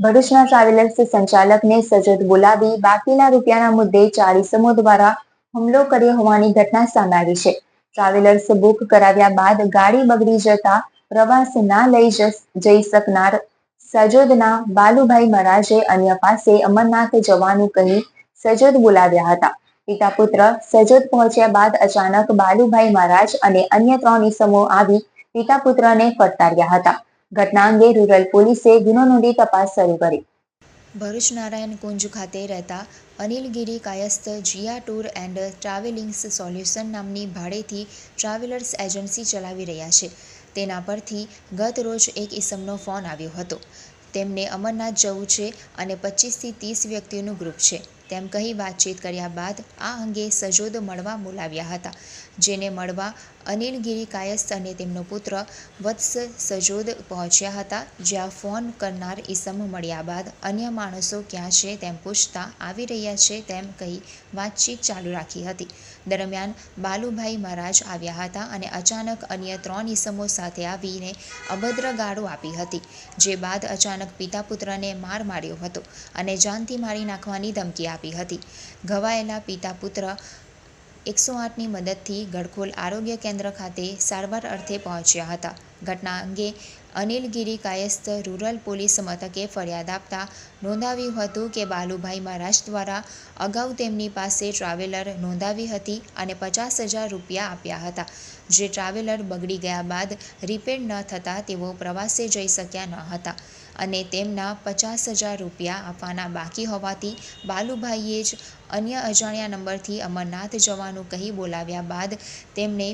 ભરૂચના ટ્રાવેલર્સ સંચાલકને સજદ બોલાવી બાકીના રૂપિયાના મુદ્દે ચાર ઇસમો દ્વારા હુમલો કર્યો હોવાની ઘટના સામે આવી છે. ટ્રાવેલર્સ બુક કરાવ્યા બાદ ગાડી બગડી જતા પ્રવાસ ના લઈ જઈ શકનાર સજોદના બાલુભાઈ મહારાજે અન્ય પાસે અમરનાથ જવાનું કહી સજોદ બોલાવ્યા હતા. પિતા પુત્ર સજોદ પહોંચ્યા બાદ અચાનક બાલુભાઈ મહારાજ અને અન્ય ત્રણ ઇસમો આવી પિતા પુત્રને ફટકાર્યા હતા. ઘટના અંગે રૂરલ પોલીસે ગુનો નોંધી તપાસ શરૂ કરી. ભરૂચ નારાયણ કુંજ ખાતે રહેતા Anilgiri Kayastha Jiya tour and travellings solution નામની ભાડેથી ટ્રાવેલર્સ એજન્સી ચલાવી રહ્યા છે. તેના પરથી ગત રોજ એક ઇસમનો ફોન આવ્યો હતો. તેમને અમરનાથ જવું છે અને પચીસથી ત્રીસ વ્યક્તિઓનું ગ્રુપ છે. તેમ કહી વાતચીત કર્યા બાદ આ અંગે સજોદ મળવા બોલાવ્યા હતા, જેને મળવા અનિલગીરી કાયસ્થ અને તેમનો પુત્ર વત્સ સજોદ પહોંચ્યા હતા, જ્યાં ફોન કરનાર ઈસમ મળ્યા બાદ અન્ય માણસો ક્યાં છે તેમ પૂછતા આવી રહ્યા છે તેમ કહી વાતચીત ચાલુ રાખી હતી. દરમિયાન બાલુભાઈ મહારાજ આવ્યા હતા અને અચાનક અન્ય ત્રણ ઈસમો સાથે આવીને અભદ્ર ગાળો આપી હતી, જે બાદ અચાનક પિતા પુત્રને માર માર્યો હતો અને જાનથી મારી નાખવાની ધમકી આપી હતી. ઘવાયેલા પિતા પુત્ર એકસો આઠની મદદથી ગડખોલ આરોગ્ય કેન્દ્ર ખાતે સારવાર અર્થે પહોંચ્યા હતા. ઘટના અંગે અનિલગીરી કાયસ્થ રૂરલ પોલીસ મથકે ફરિયાદ આપતા નોંધાવ્યું હતું કે બાલુભાઈ મહારાજ દ્વારા અગાઉ તેમની પાસે ટ્રાવેલર નોંધાવી હતી અને પચાસ હજાર રૂપિયા આપ્યા હતા. જે ટ્રાવેલર બગડી ગયા બાદ રિપેર ન થતાં તેઓ પ્રવાસે જઈ શક્યા ન હતા અને તેમના પચાસ હજાર રૂપિયા આપવાના બાકી હોવાથી બાલુભાઈએ જ અન્ય અજાણ્યા નંબરથી અમરનાથ જવાનું કહી બોલાવ્યા બાદ તેમને